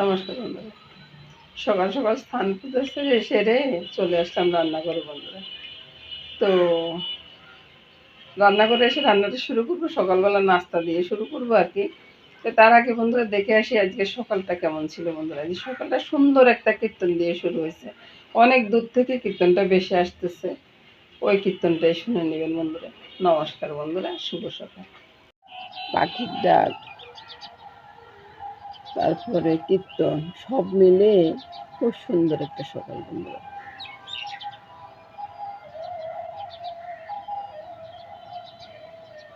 নমস্কার বন্ধুরা। সকাল সকাল স্নান পুজো সেরে সেরে চলে আসলাম রান্না করে বন্ধুরা। তো রান্না করে এসে রান্নাটা শুরু করব, সকালবেলা নাস্তা দিয়ে শুরু করব আর কি। তো তার আগে বন্ধুরা দেখে আসি আজকে সকালটা কেমন ছিল বন্ধুরা। আজকে সকালটা সুন্দর একটা কীর্তন দিয়ে শুরু হয়েছে। অনেক দূর থেকে কীর্তনটা বেশি আসতেছে। ওই কীর্তনটাই শুনে নেবেন বন্ধুরা। নমস্কার বন্ধুরা, শুভ সকাল। পাখির ডাক। তারপরে কীর্তন, সব মিলে খুব সুন্দর একটা সকাল বন্ধুরা।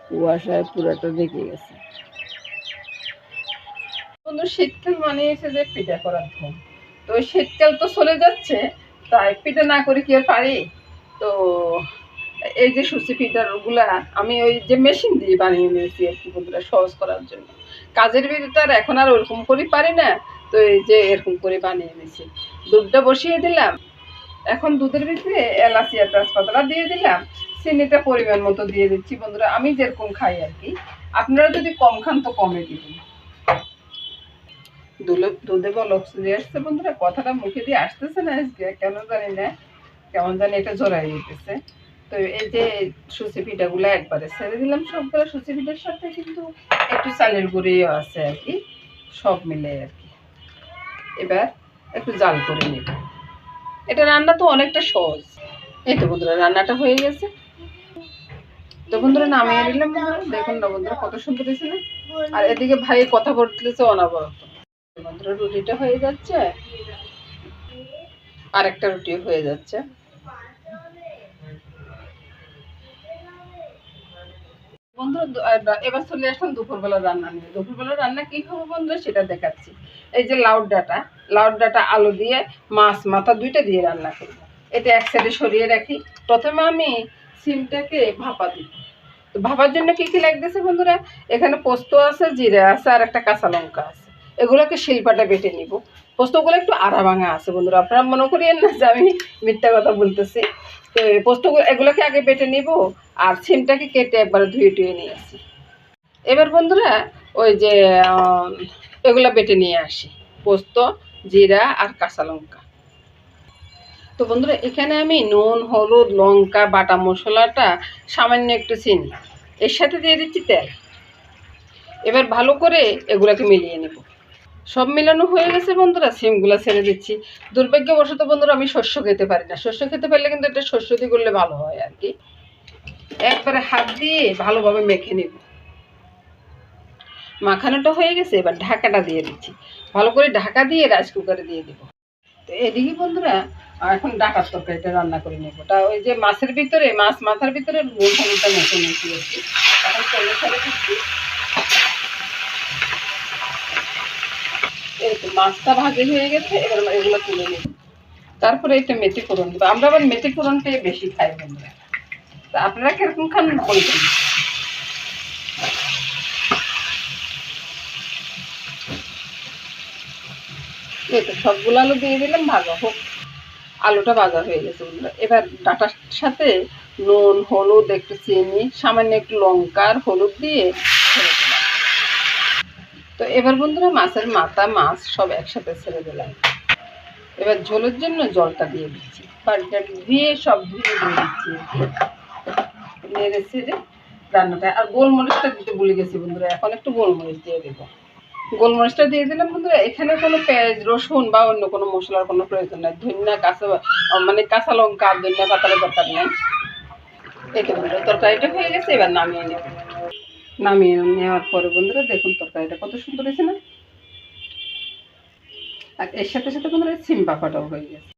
কুয়াশায় পুরাটা ঢেকে গেছে। বন্ধু, শীতকাল মানে এসে যে পিঠা করার ধুম। তো শীতকাল তো চলে যাচ্ছে, তাই পিঠা না করে কি আর পারি? তো এই যে সুচি পিঠাগুলা আমি ওই যে মেশিন দিয়ে বানিয়ে নিয়েছি আর কি বন্ধুরা, সহজ করার জন্য। কাজের আর এখন আর ওরকম করে পারি না, তো এই যে এরকম করে বানিয়ে নিয়েছি। দুধটা বসিয়ে দিলাম। এখন দুধের ভিতরে এলাচি আর তেজপাতাটা দিয়ে দিলাম। চিনিটা পরিমাণ মতো দিয়ে দিচ্ছি বন্ধুরা, আমি যেরকম খাই আর কি। আপনারা যদি কম খান তো কমে দিবেন। দুধে বলক চলে আসছে বন্ধুরা, কথাটা মুখে দিয়ে আসতেছে না আজকে, কেন জানি না, কেমন জানি এটা জোড়াই দিতেছে। তো এই যে সুচি পিঠাগুলো একবারে ছেড়ে দিলাম, সবগুলো সুচি পিঠার সাথে কিন্তু একটু চালের গুঁড়িও আছে আর কি, সব মিলে আর কি। এবার একটু জাল করে নেব। এটা রান্না তো অনেকটা সহজ। এই তো বন্ধুরা, রান্নাটা হয়ে গেছে। তো বন্ধুরা, নামিয়ে নিলাম দেখুন না বন্ধুরা, কত সুন্দর হয়েছে না? আর এদিকে ভাই কথা বলতেছে অনাবরত। বন্ধুরা, রুটিটা হয়ে যাচ্ছে। আর একটা রুটি হয়ে যাচ্ছে। দা- এবার চলে আসলাম দুপুরবেলা রান্না নিয়ে। দুপুরবেলা রান্না কি খাব বন্ধুরা, সেটা দেখাচ্ছি। এই যে লাউড ডাটা লাউড ডাটা, আলু দিয়ে, মাছ, মাথা দুইটা দিয়ে রান্না করব। এটা এক সাইডে সরিয়ে রাখি। প্রথমে আমি সিমটাকে ভাপা দিই ভাপার জন্য কি কি লাগতেছে বন্ধুরা? এখানে পোস্ত আছে, জিরা আছে, আর একটা কাঁচা লঙ্কা আছে। এগুলোকে শিলপাটা বেটে নিব। পোস্তগুলো একটু আড়া ভাঙা আছে বন্ধুরা। আপনারা মনে করিয়েন না যে আমি মিথ্যা কথা বলতেছি। তো পোস্তগুলো এগুলোকে আগে বেটে নিব আর সিমটাকে কেটে একবার ধুয়ে টুয়ে নিয়ে আসি। এবার বন্ধুরা, ওই যে এগুলো বেটে নিয়ে আসি। পোস্ত, জিরা আর কাঁচা লঙ্কা। তো বন্ধুরা, এখানে আমি নুন, হলুদ, লঙ্কা, বাটা মশলাটা সামান্য একটু চিনি। এর সাথে দিয়ে দিচ্ছি তেল। এবার ভালো করে এগুলাকে মিলিয়ে নেব। সব মিলানো হয়ে গেছে বন্ধুরা, সিমগুলো ছেড়ে দিচ্ছি। দুর্ভাগ্যবশত বন্ধুরা, আমি শস্য খেতে পারি না। শস্য খেতে পারলে কিন্তু এটা শস্য দিয়ে করলে ভালো হয় আর কি। একবারে হাত দিয়ে ভালোভাবে মেখে নেব। মাখানোটা হয়ে গেছে, এবার ঢাকাটা দিয়ে দিচ্ছি। ভালো করে ঢাকা দিয়ে রাইস কুকারে দিয়ে দেবো। তো এদিকে বন্ধুরা, এখন ডাকার তরকারিটা রান্না করে নেব। তা ওই যে মাছের ভিতরে, মাছ মাথার ভিতরে মেখে নিয়েছি। এখন তেলে ছেড়ে দিচ্ছি। তো মাছটা ভাজি হয়ে গেছে, এবার আমরা এগুলো তুলে নেব। তারপরে এটা মেথি ফোড়ন দেবো। আমরা আবার মেথি ফোড়নটাই বেশি খাই বন্ধুরা। তা আপনারা কীরকম খান বলবেন? তো সবগুলো আলু দিয়ে দিলাম, ভাজা হোক। আলুটা ভাজা হয়ে গেছে এবার ডাটার সাথে নুন, হলুদ, একটু চিনি, সামান্য একটু লঙ্কা আর হলুদ দিয়ে তো এবার বন্ধুরা মাছের মাথা, মাছ সব একসাথে ছেড়ে দিলাম। এবার ঝোলের জন্য জলটা দিয়ে দিচ্ছি। বাড়িটা ধুয়ে সব ধুয়ে দিয়ে দিচ্ছি। নেড়ে ছেড়ে রান্নাটা, আর গোলমরিচটা দিতে ভুলে গেছি বন্ধুরা, এখন একটু গোলমরিচ দিয়ে দেবো। গোলমরিচটা দিয়ে দিলাম বন্ধুরা, এখানে কোনো পেঁয়াজ, রসুন বা অন্য কোনো মশলার কোনো প্রয়োজন নাই। ধনিয়া, কাঁচা মানে কাঁচা লঙ্কা, ধনিয়া পাতার দরকার নেই। তো বন্ধুরা, তরকারিটা হয়ে গেছে, এবার নামিয়ে নেব। নামিয়ে নেওয়ার পরে বন্ধুরা দেখুন তরকারিটা কত সুন্দর হয়েছে না? আর এর সাথে সাথে বন্ধুরা সিম বাফাটাও হয়ে গেছে।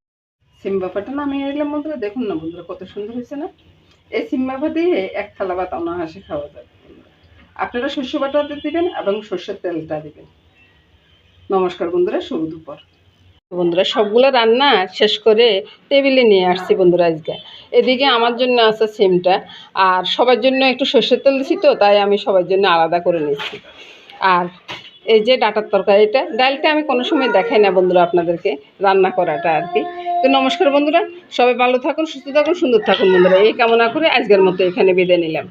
সিম বাফাটা নামিয়ে নিলাম বন্ধুরা, দেখুন না বন্ধুরা কত সুন্দর হয়েছে না? এই সিম বাফা দিয়ে এক থালা ভাত অনাহাসে খাওয়া যাবে আপনারা শস্য বাটাটা দিবেন এবং সর্ষের তেলটা দিবেন। নমস্কার বন্ধুরা, শুভ দুপুর। বন্ধুরা, সবগুলো রান্না শেষ করে টেবিলে নিয়ে আসছি বন্ধুরা আজকে। এদিকে আমার জন্য আছে সিমটা, আর সবার জন্য একটু সর্ষের তেল দিছি তো, তাই আমি সবার জন্য আলাদা করে নিচ্ছি। আর এই যে ডাটার তরকারিটা ডালটা আমি কোনো সময় দেখাই না বন্ধুরা আপনাদেরকে, রান্না করাটা আর কি। তো নমস্কার বন্ধুরা, সবাই ভালো থাকুন, সুস্থ থাকুন, সুন্দর থাকুন বন্ধুরা। এই কামনা করে আজকের মতো এখানে বিদায় নিলাম।